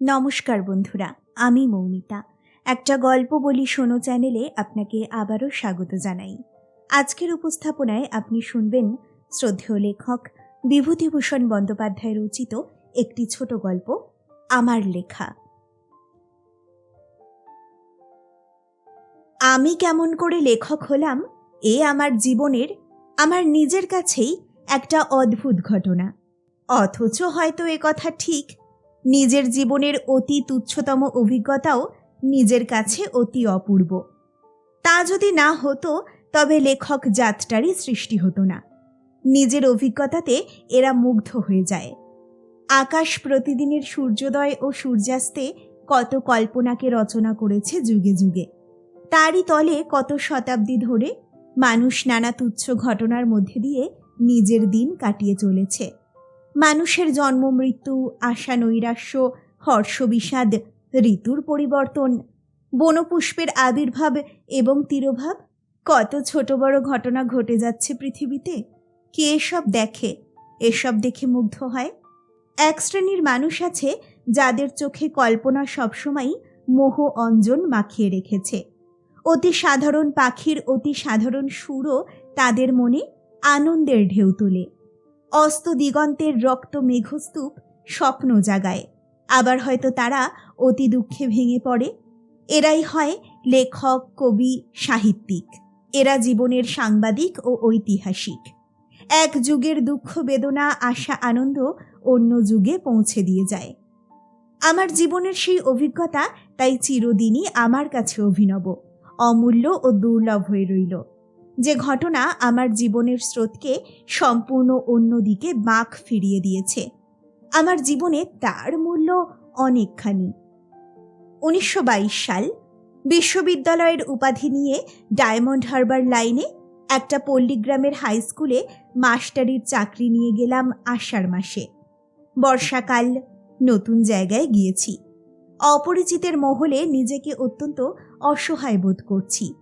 নমস্কার বন্ধুরা, আমি মৌমিতা। একটা গল্প বলি শোনো চ্যানেলে আপনাকে আবারও স্বাগত জানাই। আজকের উপস্থাপনায় আপনি শুনবেন শ্রদ্ধেয় লেখক বিভূতিভূষণ বন্দ্যোপাধ্যায় রচিত একটি ছোট গল্প, আমার লেখা। আমি কেমন করে লেখক হলাম, এ আমার জীবনের, আমার নিজের কাছেই একটা অদ্ভুত ঘটনা। অথচ হয়তো এ কথা ঠিক নিজের জীবনের অতি তুচ্ছতম অভিজ্ঞতাও নিজের কাছে অতি অপূর্ব। তা যদি না হতো, তবে লেখক যাত্রারই সৃষ্টি হতো না। নিজের অভিজ্ঞতাতে এরা মুগ্ধ হয়ে যায়। আকাশ প্রতিদিনের সূর্যোদয় ও সূর্যাস্তে কত কল্পনাকে রচনা করেছে যুগে যুগে। তারই তলে কত শতাব্দী ধরে মানুষ নানা তুচ্ছ ঘটনার মধ্যে দিয়ে নিজের দিন কাটিয়ে চলেছে। মানুষের জন্ম, মৃত্যু, আশা, নৈরাশ্য হর্ষ বিষাদ ঋতুর পরিবর্তন, বনপুষ্পের আবির্ভাব এবং তিরোভাব। কত ছোট বড় ঘটনা ঘটে যাচ্ছে পৃথিবীতে? কে এসব দেখে? এসব দেখে মুগ্ধ হয়? এক শ্রেণির মানুষ আছে যাদের চোখে কল্পনা সবসময়ই মোহ অঞ্জন মাখিয়ে রেখেছে। অতি সাধারণ পাখির অতি সাধারণ সুরও তাদের মনে আনন্দের ঢেউ তোলে। অস্ত দিগন্তের রক্ত মেঘস্তূপ স্বপ্ন জাগায়। আবার হয়তো তারা অতি দুঃখে ভেঙে পড়ে। এরাই হয় লেখক, কবি, সাহিত্যিক। এরা জীবনের সাংবাদিক ও ঐতিহাসিক। এক যুগের দুঃখ বেদনা, আশা, আনন্দ অন্য যুগে পৌঁছে দিয়ে যায়। আমার জীবনের সেই অভিজ্ঞতা তাই চিরদিনই আমার কাছে অভিনব, অমূল্য ও দুর্লভ হয়ে রইল। যে ঘটনা আমার জীবনের স্রোতকে সম্পূর্ণ অন্যদিকে বাঁক ফিরিয়ে দিয়েছে। আমার জীবনে তার মূল্য অনেকখানি। উনিশশো বাইশ সাল বিশ্ববিদ্যালয়ের উপাধি নিয়ে ডায়মন্ড হারবার লাইনে একটা পল্লীগ্রামের হাই স্কুলে মাস্টারির চাকরি নিয়ে গেলাম আষাঢ় মাসে। বর্ষাকাল, নতুন জায়গায় গিয়েছি। অপরিচিতের মহলে নিজেকে অত্যন্ত অসহায় বোধ করছি।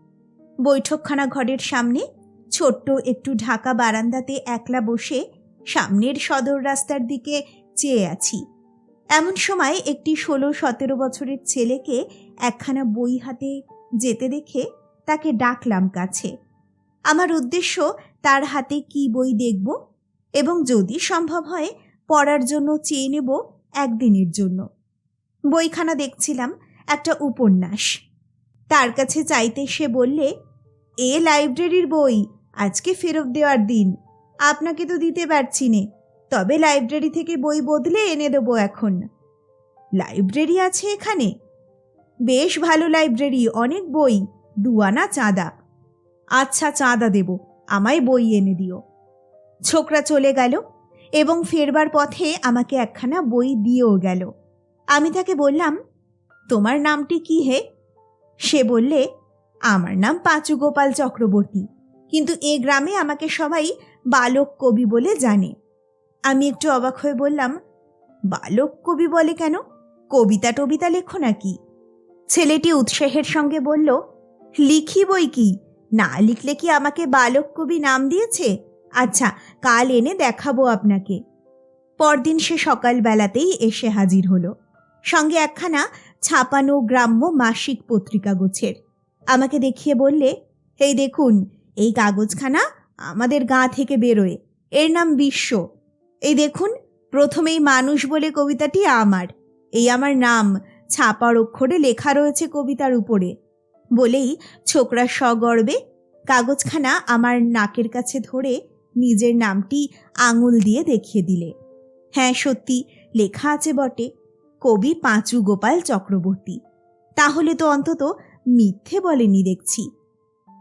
বৈঠকখানা ঘরের সামনে ছোট্ট একটু ঢাকা বারান্দাতে একলা বসে সামনের সদর রাস্তার দিকে চেয়ে আছি। এমন সময় একটি ষোলো সতেরো বছরের ছেলেকে একখানা বই হাতে যেতে দেখে তাকে ডাকলাম কাছে। আমার উদ্দেশ্য, তার হাতে কি বই দেখব এবং যদি সম্ভব হয়, পড়ার জন্য চেয়ে নেব একদিনের জন্য। বইখানা দেখছিলাম একটা উপন্যাস। তার কাছে চাইতে সে বললে, এ লাইব্রেরির বই, আজকে ফেরত দেওয়ার দিন। আপনাকে তো দিতে পারছি নে, তবে লাইব্রেরি থেকে বই বদলে এনে দেবো এখন। লাইব্রেরি আছে এখানে? বেশ ভালো লাইব্রেরি, অনেক বই দুয়ানা চাঁদা। আচ্ছা চাঁদা দেব, আমায় বই এনে দিও। ছোকরা চলে গেল এবং ফেরবার পথে আমাকে একখানা বই দিয়েও গেল। আমি তাকে বললাম, তোমার নামটি কি হে? সে বললে, আমার নাম পাঁচু গোপাল চক্রবর্তী, কিন্তু এ গ্রামে আমাকে সবাই বালক কবি বলে জানে। আমি একটু অবাক হয়ে বললাম, বালক কবি বলে কেন? কবিতা টবিতা লেখো নাকি? ছেলেটি উৎসাহের সঙ্গে বলল, লিখি বই কি? না লিখলে কি আমাকে বালক কবি নাম দিয়েছে? আচ্ছা কাল এনে দেখাবো আপনাকে। পরদিন সে সকালবেলাতেই এসে হাজির হলো। সঙ্গে একখানা ছাপানো গ্রাম্য মাসিক পত্রিকা গোছের। আমাকে দেখিয়ে বললে এই দেখুন, এই কাগজখানা আমাদের গাঁ থেকে বেরোয়। এর নাম বিশ্ব। এই দেখুন, প্রথমেই মানুষ বলে কবিতাটি আমার। এই আমার নাম। ছাপার অক্ষরে লেখা রয়েছে কবিতার উপরে। বলেই ছোকরা সগর্বে কাগজখানা আমার নাকের কাছে ধরে নিজের নামটি আঙুল দিয়ে দেখিয়ে দিলে। হ্যাঁ সত্যি, লেখা আছে বটে। কবি পাঁচু গোপাল চক্রবর্তী। তাহলে তো অন্তত মিথ্যে বলেনি দেখছি।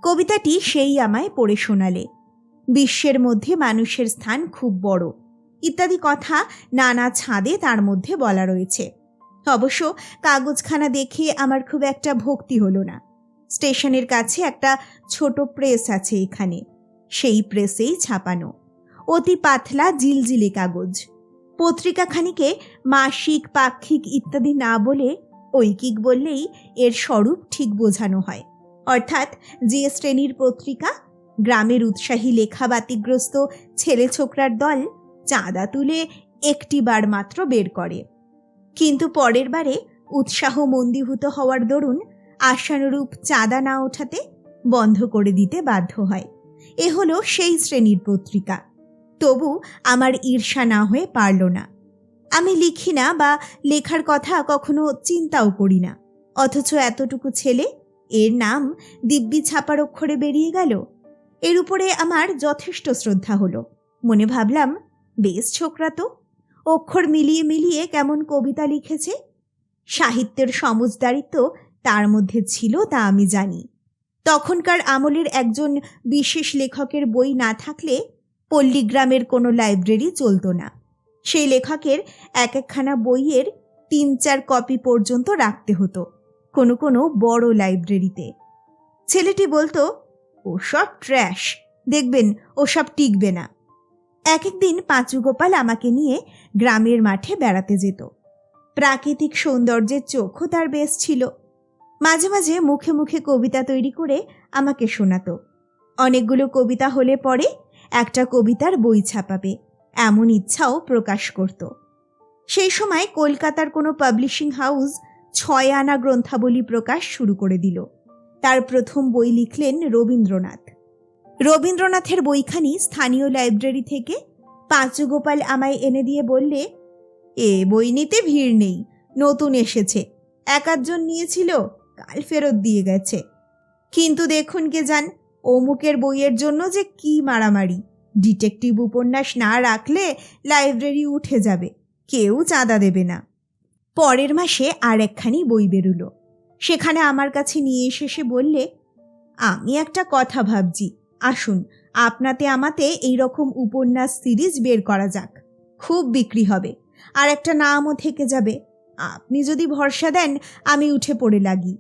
কবিতাটি সেই আমায় পড়ে শোনালে। বিশ্বের মধ্যে মানুষের স্থান খুব বড়। ইত্যাদি কথা নানা ছাদে তার মধ্যে বলা রয়েছে। অবশ্য কাগজখানা দেখে আমার খুব একটা ভক্তি হলো না। স্টেশনের কাছে একটা ছোট প্রেস আছে এখানে। সেই প্রেসেই ছাপানো। অতি পাতলা, জিলজিলে কাগজ। পত্রিকাখানিকে মাসিক, পাক্ষিক ইত্যাদি না বলে ঐকিক বললেই এর স্বরূপ ঠিক বোঝানো হয়। অর্থাৎ যে শ্রেণির পত্রিকা, গ্রামের উৎসাহী লেখা বাতিগ্রস্ত ছেলে ছোকরার দল চাঁদা তুলে একটি বার মাত্র বের করে। কিন্তু পরের বারে উৎসাহ মন্দীভূত হওয়ার দরুন আশানুরূপ চাঁদা না ওঠাতে বন্ধ করে দিতে বাধ্য হয়। এ হলো সেই শ্রেণির পত্রিকা। তবু আমার ঈর্ষা না হয়ে পারল না। আমি লিখি না বা লেখার কথা কখনো চিন্তাও করি না। অথচ এতটুকু ছেলে, এর নাম দিব্যি ছাপার অক্ষরে বেরিয়ে গেল। এর উপরে আমার যথেষ্ট শ্রদ্ধা হলো। মনে ভাবলাম, বেশ ছোকরা তো। অক্ষর মিলিয়ে মিলিয়ে কেমন কবিতা লিখেছে। সাহিত্যের সমজদারিত্ব তার মধ্যে ছিল তা আমি জানি। তখনকার আমলের একজন বিশেষ লেখকের বই না থাকলে পল্লীগ্রামের কোনো লাইব্রেরি চলতো না। সেই লেখকের এক একখানা বইয়ের তিন চার কপি পর্যন্ত রাখতে হতো, কোনো কোনো বড় লাইব্রেরিতে ছেলেটি বলতো, ওসব ট্র্যাশ দেখবেন ওসব টিকবে না। এক একদিন পাঁচু গোপাল আমাকে নিয়ে গ্রামের মাঠে বেড়াতে যেত। প্রাকৃতিক সৌন্দর্যের চোখও তার বেশ ছিল। মাঝে মাঝে মুখে মুখে কবিতা তৈরি করে আমাকে শোনাতো। অনেকগুলো কবিতা হলে পরে একটা কবিতার বই ছাপাবে, এমন ইচ্ছাও প্রকাশ করত। সেই সময় কলকাতার কোনো পাবলিশিং হাউস ছয় আনা গ্রন্থাবলী প্রকাশ শুরু করে দিল। তার প্রথম বই লিখলেন রবীন্দ্রনাথ। রবীন্দ্রনাথের বইখানি স্থানীয় লাইব্রেরি থেকে পাঁচু গোপাল আমায় এনে দিয়ে বললে, এ বই নিতে ভিড় নেই, নতুন এসেছে। এক আধজন নিয়েছিল, কাল ফেরত দিয়ে গেছে। কিন্তু দেখুন কে যান অমুকের বইয়ের জন্য যে কি মারামারি। ডিটেকটিভ উপন্যাস না রাখলে লাইব্রেরি উঠে যাবে, কেউ চাঁদা দেবে না। পরের মাসে আর একখানি বই বেরুলো। সেখানে আমার কাছে নিয়ে এসে সে বললে, আমি একটা কথা ভাবছি। আসুন, আপনাতে আমাতে এই রকম উপন্যাস সিরিজ বের করা যাক। খুব বিক্রি হবে আর একটা নামও থেকে যাবে। আপনি যদি ভরসা দেন, আমি উঠে পড়ে লাগি।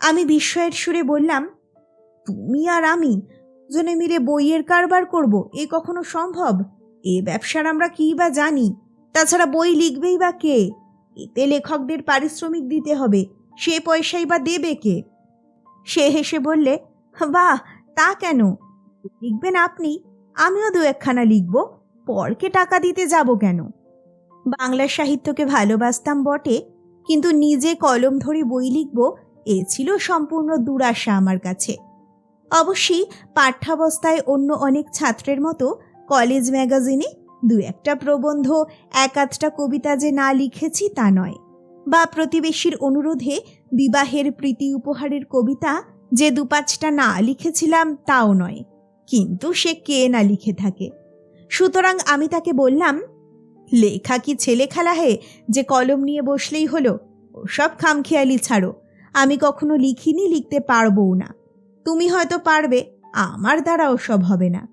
আমি বিস্ময়ের সুরে বললাম তুমি আর আমি জনে মিলে বইয়ের কারবার করব, এ কখনো সম্ভব? এ ব্যবসার আমরা কী বা জানি? তাছাড়া বই লিখবেই বা কে? এতে লেখকদের পারিশ্রমিক দিতে হবে, সে পয়সাই বা দেবে কে? সে হেসে বললে, বাহ, তা কেন? লিখবেন আপনি, আমিও দু একখানা লিখব, পরকে টাকা দিতে যাব কেন? বাংলা সাহিত্যকে ভালোবাসতাম বটে, কিন্তু নিজে কলম ধরে বই লিখব, এ ছিল সম্পূর্ণ দুরাশা আমার কাছে। অবশ্যই পাঠ্যাবস্থায় অন্য অনেক ছাত্রের মতো কলেজ ম্যাগাজিনে দু একটা প্রবন্ধ, এক আধটা কবিতা যে না লিখেছি তা নয়। বা প্রতিবেশীর অনুরোধে বিবাহের প্রীতি উপহারের কবিতা যে দু পাঁচটা না লিখেছিলাম তাও নয়, কিন্তু সে কে না লিখে থাকে? সুতরাং আমি তাকে বললাম, লেখা কি ছেলে খেলা হে? যে কলম নিয়ে বসলেই হলো। ওসব খামখেয়ালি ছাড়ো। আমি কখনো লিখিনি, লিখতে পারবও না। তুমি হয়তো পারবে, আমার দ্বারা ওসব হবে না।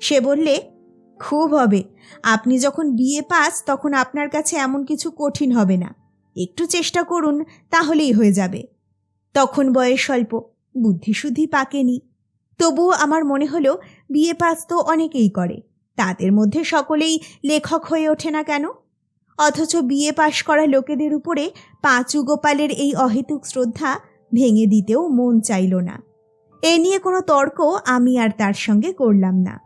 সে বললে, খুব হবে। আপনি যখন বিয়ে পাস, তখন আপনার কাছে এমন কিছু কঠিন হবে না। একটু চেষ্টা করুন, তাহলেই হয়ে যাবে। তখন বয়স অল্প, বুদ্ধিশুদ্ধি পাকেনি। তবুও আমার মনে হলো বিয়ে পাস তো অনেকেই করে। তাদের মধ্যে সকলেই লেখক হয়ে ওঠে না কেন? অথচ বিয়ে পাশ করা লোকেদের উপরে পাঁচু গোপালের এই অহেতুক শ্রদ্ধা ভেঙে দিতেও মন চাইল না। এ নিয়ে কোনো তর্ক আমি আর তার সঙ্গে করলাম না।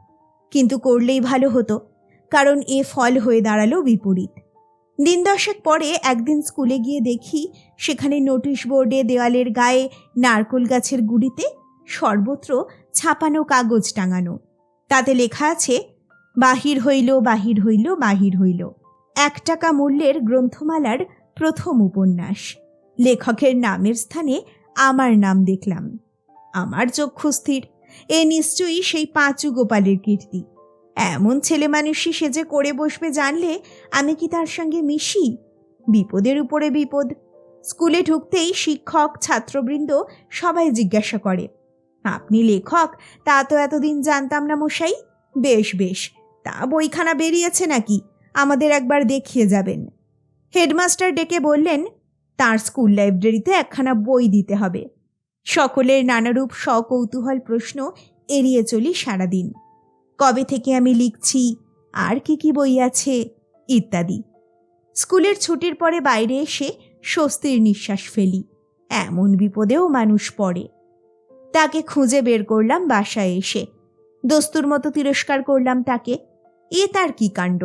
কিন্তু করলেই ভালো হতো, কারণ এ ফল হয়ে দাঁড়াল বিপরীত। দিন দশেক পরে একদিন স্কুলে গিয়ে দেখি সেখানে নোটিশ বোর্ডে দেওয়ালের গায়ে নারকোল গাছের গুড়িতে সর্বত্র ছাপানো কাগজ টাঙানো। তাতে লেখা আছে, বাহির হইল বাহির হইল বাহির হইল। এক টাকা মূল্যের গ্রন্থমালার প্রথম উপন্যাস। লেখকের নামের স্থানে আমার নাম দেখলাম। আমার চক্ষু স্থির। এ নিশ্চয়ই সেই পাঁচু গোপালের কীর্তি। এমন ছেলে মানুষই সে যে করে বসবে জানলে আমি কি তার সঙ্গে মিশি? বিপদের উপরে বিপদ। স্কুলে ঢুকতেই শিক্ষক, ছাত্রবৃন্দ সবাই জিজ্ঞাসা করে, আপনি লেখক? তা তো এতদিন জানতাম না মশাই। বেশ বেশ। তা বইখানা বেরিয়েছে নাকি? আমাদের একবার দেখিয়ে যাবেন। হেডমাস্টার ডেকে বললেন, তার স্কুল লাইব্রেরিতে একখানা বই দিতে হবে। সকলের নানারূপ সকৌতূহল প্রশ্ন এড়িয়ে চলি সারাদিন। কবে থেকে আমি লিখছি, আর কি কি বই আছে, ইত্যাদি। স্কুলের ছুটির পরে বাইরে এসে স্বস্তির নিঃশ্বাস ফেলি, এমন বিপদেও মানুষ পড়ে। তাকে খুঁজে বের করলাম বাসায় এসে, দস্তুর মতো তিরস্কার করলাম তাকে, এ তার কি কাণ্ড?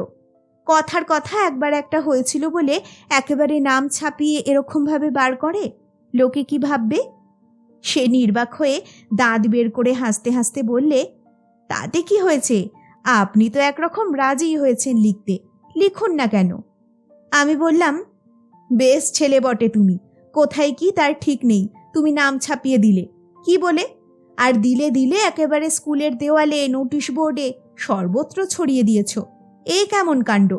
কথার কথা একবার একটা হয়েছিল বলে একেবারে নাম ছাপিয়ে এরকমভাবে বার করে? লোকে কি ভাববে? সে নির্বাক হয়ে দাঁত বের করে হাসতে হাসতে বললে, তাতে কি হয়েছে? আপনি তো একরকম রাজিই হয়েছেন লিখতে। লিখুন না কেন? আমি বললাম, বেশ ছেলে বটে তুমি। কোথায় কি তার ঠিক নেই। তুমি নাম ছাপিয়ে দিলে। কি বলে? আর দিলে দিলে একেবারে স্কুলের দেওয়ালে, নোটিশ বোর্ডে সর্বত্র ছড়িয়ে দিয়েছ। এ কেমন কাণ্ড?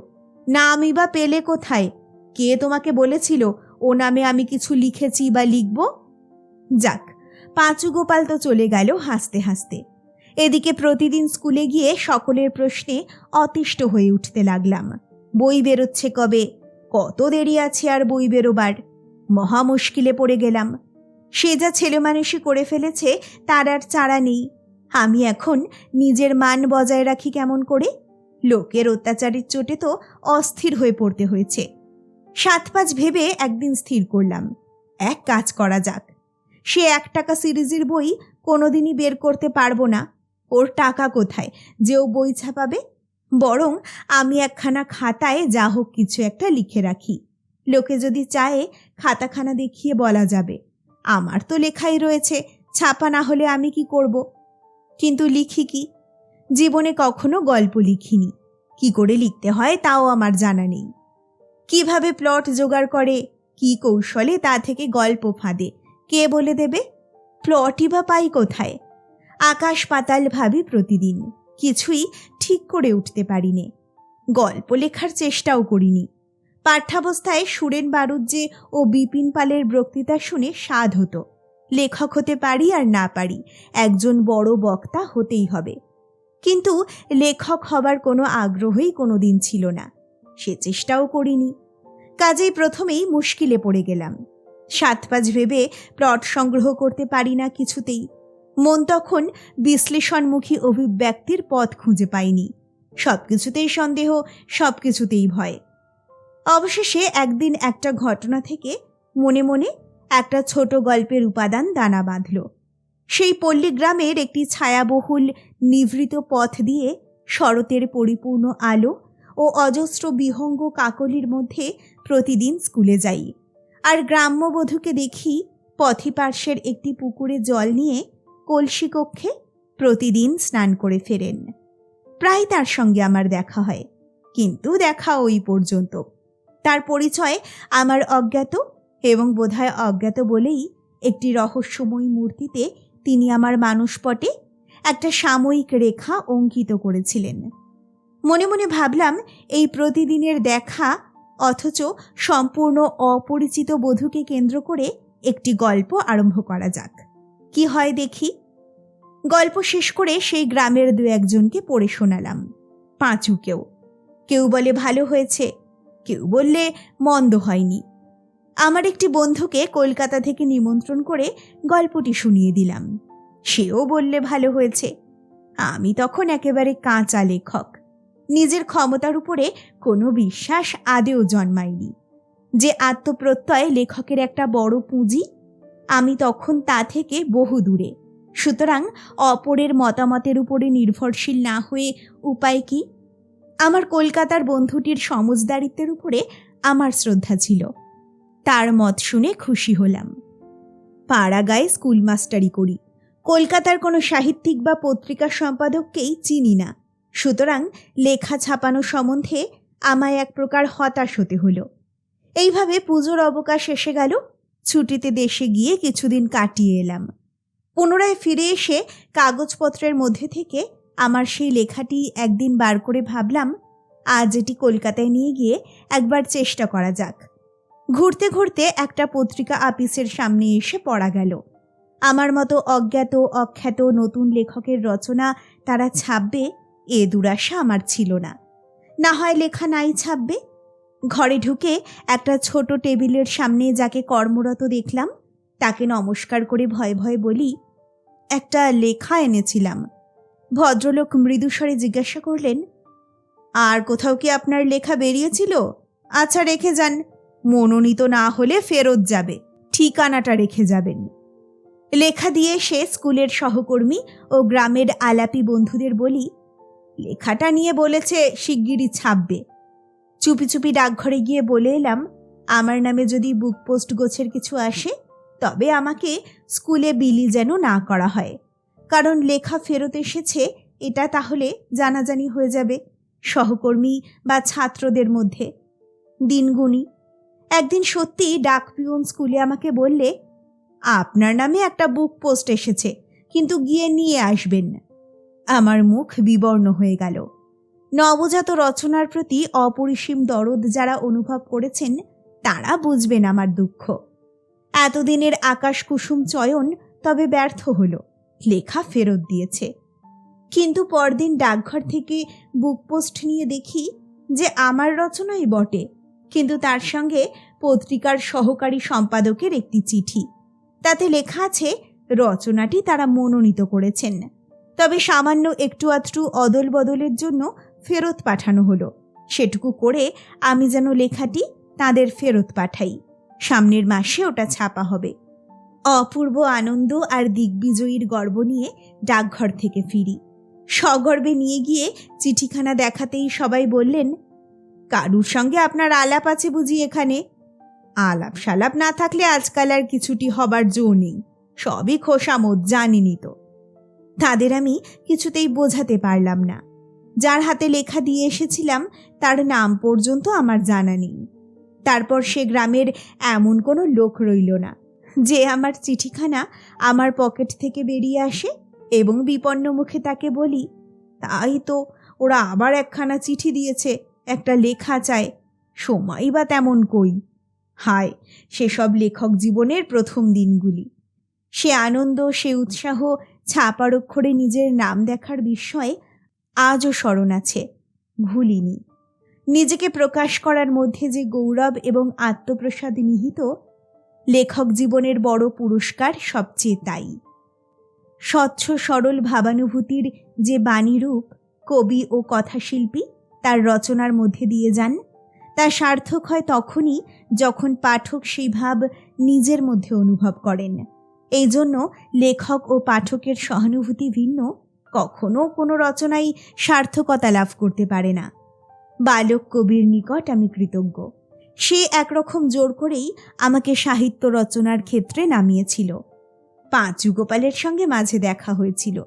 নামই বা পেলে কোথায়? কে তোমাকে বলেছিল, ও নামে আমি কিছু লিখেছি বা লিখব? যাক পাঁচু গোপাল তো চলে গেল হাসতে হাসতে। এদিকে প্রতিদিন স্কুলে গিয়ে সকলের প্রশ্নে অতিষ্ঠ হয়ে উঠতে লাগলাম। বই বেরোচ্ছে কবে? কত দেরি আছে আর বই বেরোবার? মহা মুশকিলে পড়ে গেলাম। সে যা ছেলে মানুষই করে ফেলেছে, তার আর চারা নেই। আমি এখন নিজের মান বজায় রাখি কেমন করে? লোকের অত্যাচারের চোটে তো অস্থির হয়ে পড়তে হয়েছে। সাত পাঁচ ভেবে একদিন স্থির করলাম। এক কাজ করা যাক। সে এক টাকা সিরিজের বই কোনোদিনই বের করতে পারব না। ওর টাকা কোথায়? যে ও বই ছাপাবে? বরং আমি একখানা খাতায় যা হোক কিছু একটা লিখে রাখি। লোকে যদি চায়, খাতাখানা দেখিয়ে বলা যাবে। আমার তো লেখাই রয়েছে, ছাপা না হলে আমি কি করব? কিন্তু লিখি কি? জীবনে কখনো গল্প লিখিনি। কি করে লিখতে হয় তাও আমার জানা নেই। কীভাবে প্লট জোগাড় করে, কি কৌশলে তা থেকে গল্প ফাঁদে? কে বলে দেবে? প্লটই বা পাই কোথায়? আকাশ পাতাল ভাবি প্রতিদিন, কিছুই ঠিক করে উঠতে পারিনে। গল্প লেখার চেষ্টাও করিনি। পাঠ্যাবস্থায় সুরেন বারুজ্জে ও বিপিন পালের বক্তৃতা শুনে স্বাদ হতো। লেখক হতে পারি আর না পারি, একজন বড় বক্তা হতেই হবে। কিন্তু লেখক হবার কোনো আগ্রহই কোনো দিন ছিল না। সে চেষ্টাও করিনি। কাজেই প্রথমেই মুশকিলে পড়ে গেলাম। সাত পাঁচ ভেবে প্লট সংগ্রহ করতে পারি না কিছুতেই। মন তখন বিশ্লেষণমুখী অভিব্যক্তির পথ খুঁজে পাইনি সব কিছুতেই সন্দেহ সব কিছুতেই ভয়। অবশেষে একদিন একটা ঘটনা থেকে মনে মনে একটা ছোট গল্পের উপাদান দানা বাঁধল। সেই পল্লী গ্রামের একটি ছায়াবহুল, নিভৃত পথ দিয়ে শরতের পরিপূর্ণ আলো ও অজস্র বিহঙ্গ কাকলির মধ্যে প্রতিদিন স্কুলে যাই। আর গ্রাম্যবধূকে দেখি পথিপার্শ্বের একটি পুকুরে জল নিয়ে কলসি কক্ষে প্রতিদিন স্নান করে ফেরেন। প্রায় তার সঙ্গে আমার দেখা হয়, কিন্তু দেখা ওই পর্যন্ত। তার পরিচয় আমার অজ্ঞাত এবং বোধহয় অজ্ঞাত বলেই একটি রহস্যময় মূর্তিতে তিনি আমার মানুষপটে একটা সাময়িক রেখা অঙ্কিত করেছিলেন। মনে মনে ভাবলাম, এই প্রতিদিনের দেখা অথচ সম্পূর্ণ অপরিচিত বধূকে কেন্দ্র করে একটি গল্প আরম্ভ করা যাক। কি হয় দেখি? গল্প শেষ করে সেই গ্রামের দু একজনকে পড়ে শোনালাম। পাঁচুকেও কেউ বলে, ভালো হয়েছে। কেউ বললে, মন্দ হয়নি। আমার একটি বন্ধুকে কলকাতা থেকে নিমন্ত্রণ করে গল্পটি শুনিয়ে দিলাম। সেও বললে, ভালো হয়েছে। আমি তখন একেবারে কাঁচা লেখক। নিজের ক্ষমতার উপরে কোনো বিশ্বাস আদেও জন্মায়নি। যে আত্মপ্রত্যয় লেখকের একটা বড় পুঁজি, আমি তখন তা থেকে বহু দূরে। সুতরাং অপরের মতামতের উপরে নির্ভরশীল না হয়ে উপায় কি? আমার কলকাতার বন্ধুটির সমজদারিত্বের উপরে আমার শ্রদ্ধা ছিল। তার মত শুনে খুশি হলাম। পাড়াগায় স্কুল মাস্টারি করি। কলকাতার কোনো সাহিত্যিক বা পত্রিকা সম্পাদককেই চিনি না। সুতরাং লেখা ছাপানো সম্বন্ধে আমায় এক প্রকার হতাশ হতে হলো। এইভাবে পুজোর অবকাশ এসে গেল, ছুটিতে দেশে গিয়ে কিছুদিন কাটিয়ে এলাম। পুনরায় ফিরে এসে কাগজপত্রের মধ্যে থেকে আমার সেই লেখাটি একদিন বার করে ভাবলাম, আজ এটি কলকাতায় নিয়ে গিয়ে একবার চেষ্টা করা যাক। ঘুরতে ঘুরতে একটা পত্রিকা আপিসের সামনে এসে পড়া গেল। আমার মতো অজ্ঞাত, অখ্যাত নতুন লেখকের রচনা তারা ছাপবে এ দুরাশা আমার ছিল না। না হয় লেখা নাই ছাপবে। ঘরে ঢুকে একটা ছোট টেবিলের সামনে যাকে কর্মরত দেখলাম, তাকে নমস্কার করে ভয়ে ভয়ে বলি, একটা লেখা এনেছিলাম। ভদ্রলোক মৃদুস্বরে জিজ্ঞাসা করলেন, আর কোথাও কি আপনার লেখা বেরিয়েছিল? আচ্ছা রেখে যান। মনোনীত না হলে ফেরত যাবে। ঠিকানাটা রেখে যাবেন। লেখা দিয়ে সে স্কুলের সহকর্মী ও গ্রামের আলাপি বন্ধুদের বলি লেখাটা নিয়ে বলেছে, শিগগিরই ছাপবে। চুপি চুপি ডাকঘরে গিয়ে বলে এলাম, আমার নামে যদি বুক পোস্ট গোছের কিছু আসে, তবে আমাকে স্কুলে বিলি যেন না করা হয়। কারণ লেখা ফেরত এসেছে, এটা তাহলে জানাজানি হয়ে যাবে, সহকর্মী বা ছাত্রদের মধ্যে। দিনগুনি একদিন সত্যি ডাক পিয়ন স্কুলে আমাকে বললে, আপনার নামে একটা বুক পোস্ট এসেছে, কিন্তু গিয়ে নিয়ে আসবেন আমার মুখ বিবর্ণ হয়ে গেল। নবজাত রচনার প্রতি অপরিসীম দরদ যারা অনুভব করেছেন, তারা বুঝবেন আমার দুঃখ। এতদিনের আকাশ কুসুম চয়ন তবে ব্যর্থ হলো, লেখা ফেরত দিয়েছে। কিন্তু পরদিন ডাকঘর থেকে বুক পোস্ট নিয়ে দেখি যে আমার রচনাই বটে, কিন্তু তার সঙ্গে পত্রিকার সহকারী সম্পাদকের একটি চিঠি। তাতে লেখা আছে, রচনাটি তারা মনোনীত করেছেন। তবে সামান্য একটু আধটু অদল বদলের জন্য ফেরত পাঠানো হলো। সেটুকু করে আমি যেন লেখাটি তাদের ফেরত পাঠাই। সামনের মাসে ওটা ছাপা হবে। অপূর্ব আনন্দ আর দিগ্বিজয়ীর গর্ব নিয়ে ডাকঘর থেকে ফিরি। সগর্বে নিয়ে গিয়ে চিঠিখানা দেখাতেই সবাই বললেন, কারুর সঙ্গে আপনার আলাপ আছে বুঝি এখানে? আলাপ সালাপ না থাকলে আজকাল আর কিছুটি হবার জো নেই। সবই খোসামত জানিনি তো। তাদের আমি কিছুতেই বোঝাতে পারলাম না। যার হাতে লেখা দিয়ে এসেছিলাম, তার নাম পর্যন্ত আমার জানা নেই। তারপর সে গ্রামের এমন কোনো লোক রইল না, যে আমার চিঠিখানা আমার পকেট থেকে বেরিয়ে আসে এবং বিপন্ন মুখে তাকে বলি, তাই তো, ওরা আবার একখানা চিঠি দিয়েছে, একটা লেখা চায় সময় বা তেমন কই? হায়, সেসব লেখক জীবনের প্রথম দিনগুলি। সে আনন্দ, সে উৎসাহ ছাপার অক্ষরে নিজের নাম দেখার বিস্ময়ে আজও স্মরণ আছে, ভুলিনি। নিজেকে প্রকাশ করার মধ্যে যে গৌরব এবং আত্মপ্রসাদ নিহিত, লেখক জীবনের বড় পুরস্কার সবচেয়ে তাই। স্বচ্ছ, সরল ভাবানুভূতির যে বাণীরূপ, কবি ও কথাশিল্পী তার রচনার মধ্যে দিয়ে যান, তা সার্থক হয় তখনই যখন পাঠক সেই ভাব নিজের মধ্যে অনুভব করেন। এই জন্য লেখক ও পাঠকের সহানুভূতি ভিন্ন। কখনো কোনো রচনাই সার্থকতা লাভ করতে পারে না। বালক কবির নিকট আমি কৃতজ্ঞ। সে একরকম জোর করেই আমাকে সাহিত্য রচনার ক্ষেত্রে নামিয়েছিল। পাঁচু গোপালের সঙ্গে মাঝে দেখা হয়েছিল।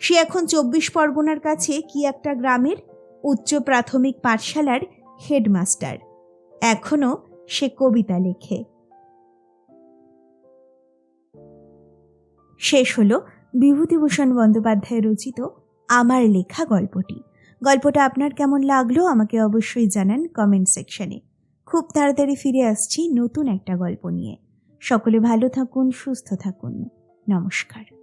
সে এখন চব্বিশ পরগনার কাছে কি একটা গ্রামের উচ্চ প্রাথমিক পাঠশালার হেডমাস্টার। এখনও সে কবিতা লেখে। শেষ হলো বিভূতিভূষণ বন্দ্যোপাধ্যায় রচিত আমার লেখা গল্পটি। গল্পটা আপনার কেমন লাগল আমাকে অবশ্যই জানান কমেন্ট সেকশনে খুব তাড়াতাড়ি ফিরে আসছি নতুন একটা গল্প নিয়ে। সকলে ভালো থাকুন, সুস্থ থাকুন। নমস্কার।